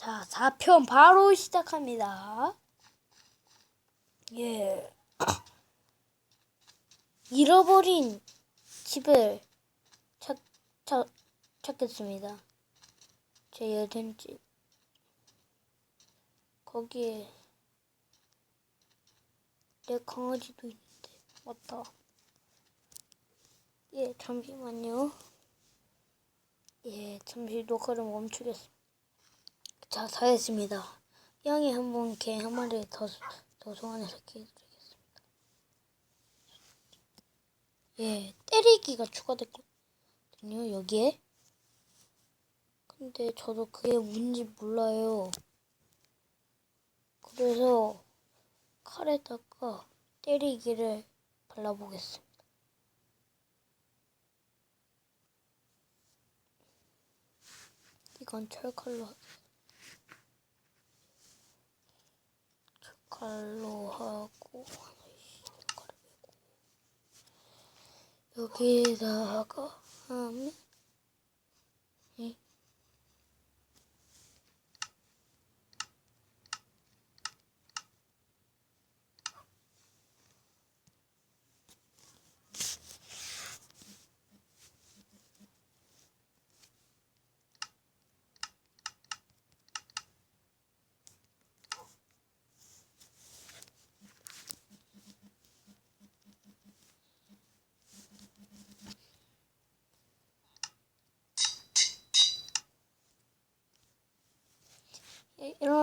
자, 4편 바로 시작합니다. 예. 잃어버린 집을 찾, 찾, 찾겠습니다. 제 여든 집. 거기에 내 강아지도 있는데, 맞다. 예, 잠시만요. 예, 잠시 녹화를 멈추겠습니다. 자, 다 했습니다. 양이 한 번 개 한 마리 더, 더 소환해서 키워드리겠습니다. 예, 때리기가 추가됐거든요, 여기에. 근데 저도 그게 뭔지 몰라요. 그래서 칼에다가 때리기를 발라보겠습니다. 이건 철칼로 하- 칼로 하고 칼을 빼고. 여기다가 하면 이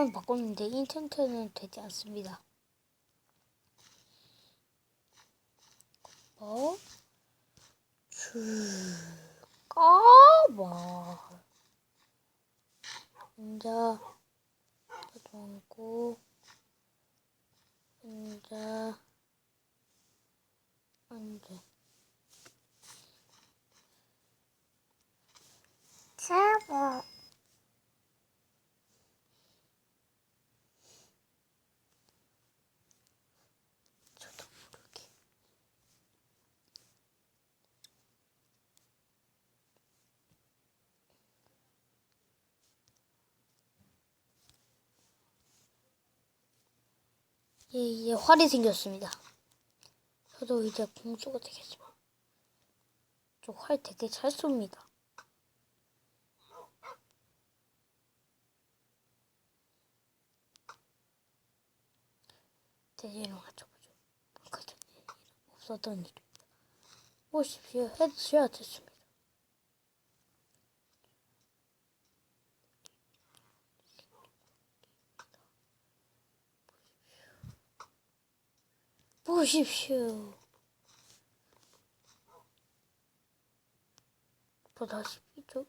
이- 이름을 바꿨는데 인텐트는 되지 않습니다. 어? 줄까봐 혼자 동고 혼자 앉아 제발 저도 모르게 예, 이제 활이 생겼습니다. 저도 이제 공주가 되겠습니다. 저활 되게 잘 쏩니다. 대지를 맞춰보죠. 일이 없었던 일입니다. 보십시오. 헤드샷 됐습니다. 보십시오. 보다시피죠.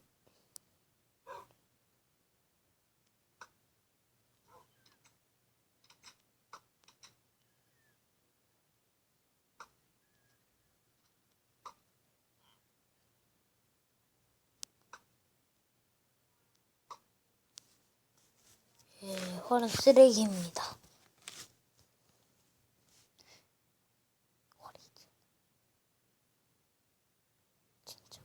예, 활은 쓰레기입니다. 활이 진짜.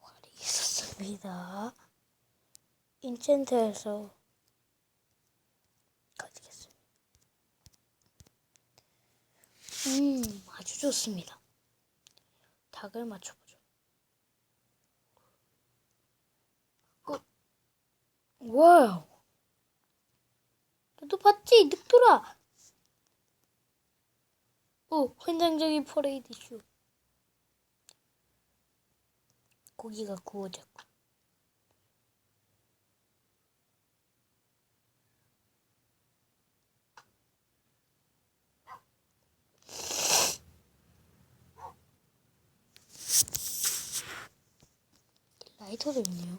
활이 있었습니다. 인챈트에서 가지겠습니다. 음, 아주 좋습니다. 닭을 맞춰보죠. 어, 와우. 너도 봤지? 늑돌아. 오, 환상적인 퍼레이드 쇼. 고기가 구워졌고. 라이터도 있네요.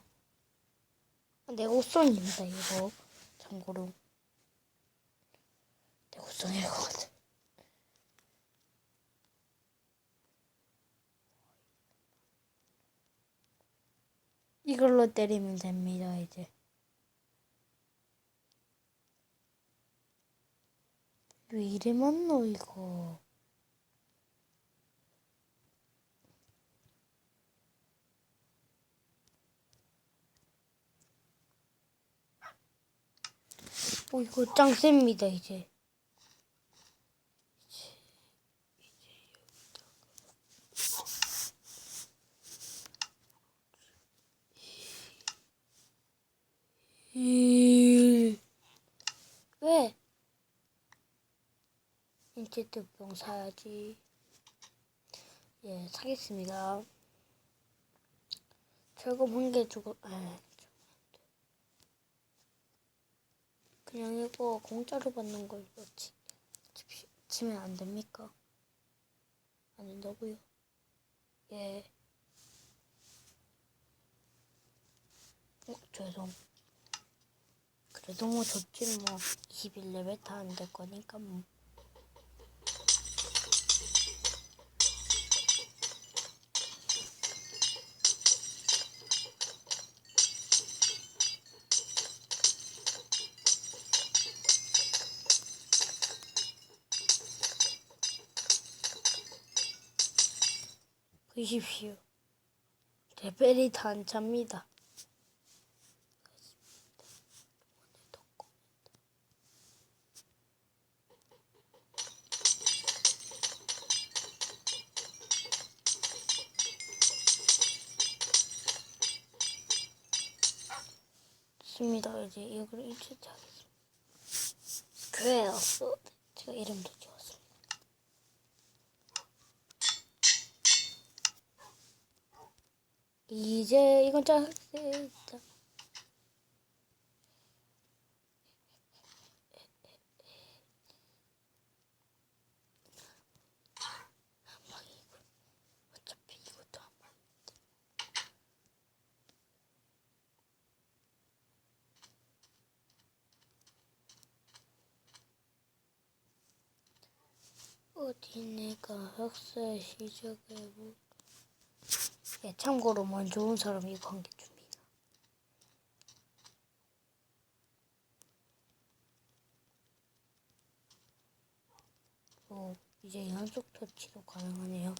아, 내 옷선입니다, 이거. 참고로. 내 옷선일 것 같아. 이걸로 때리면 됩니다, 이제. 왜 이래 많노, 이거. 오, 이거 짱 셉니다, 이제. 이... 왜? 인체트병 사야지. 예, 사겠습니다. 철거 한개 주고, 아, 그냥 이거 공짜로 받는 걸로 치, 치, 치면 안 됩니까? 안 된다고요? 예. 어, 죄송. 그래도 뭐 좋지 뭐 21레벨 다 안 될 거니까 뭐. 보십시오. 레벨이 다안 찹니다. 좋습니다. 이제 이걸 일치하겠습니다. 스퀘어스 제가 이름도 지웠습니다. 이제 이건 방. 어디 내가 학살 시작해보 예, 참고로 먼 좋은 사람이 줍니다. 오, 이제 연속 터치도 가능하네요.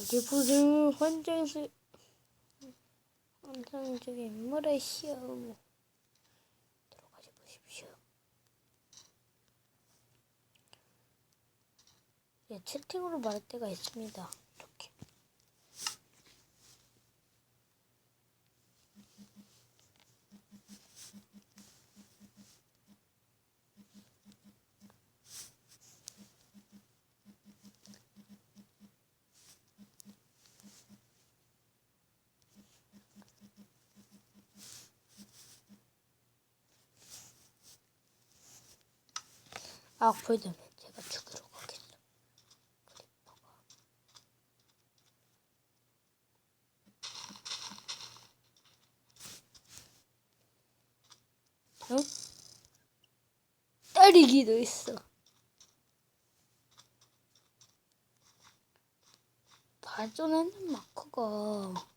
이게 무슨 환장스 환상적인 뭐라시오 들어가지 보십시오. 예, 채팅으로 말할 때가 있습니다. 이렇게. 아, 제가 죽으러 가겠어. 클리퍼가. 어? 때리기도 있어. 발전하는 마커가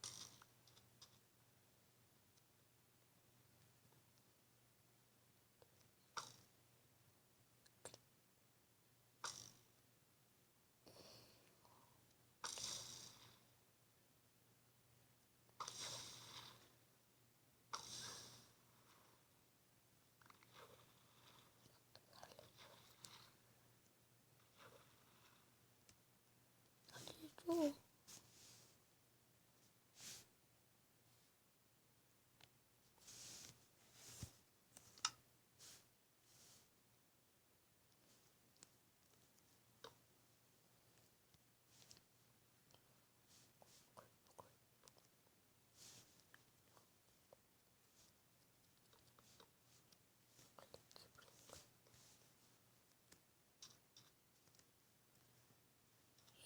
cool.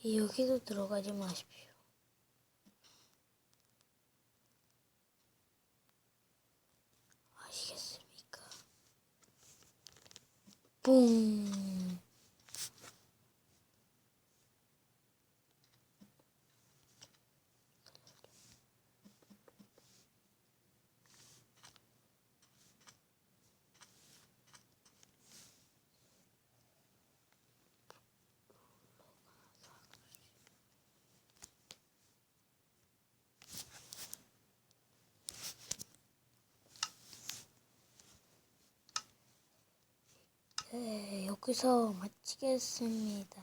여기도 들어가지 마십시오. 아시겠습니까? 뿡. 네, 여기서 마치겠습니다.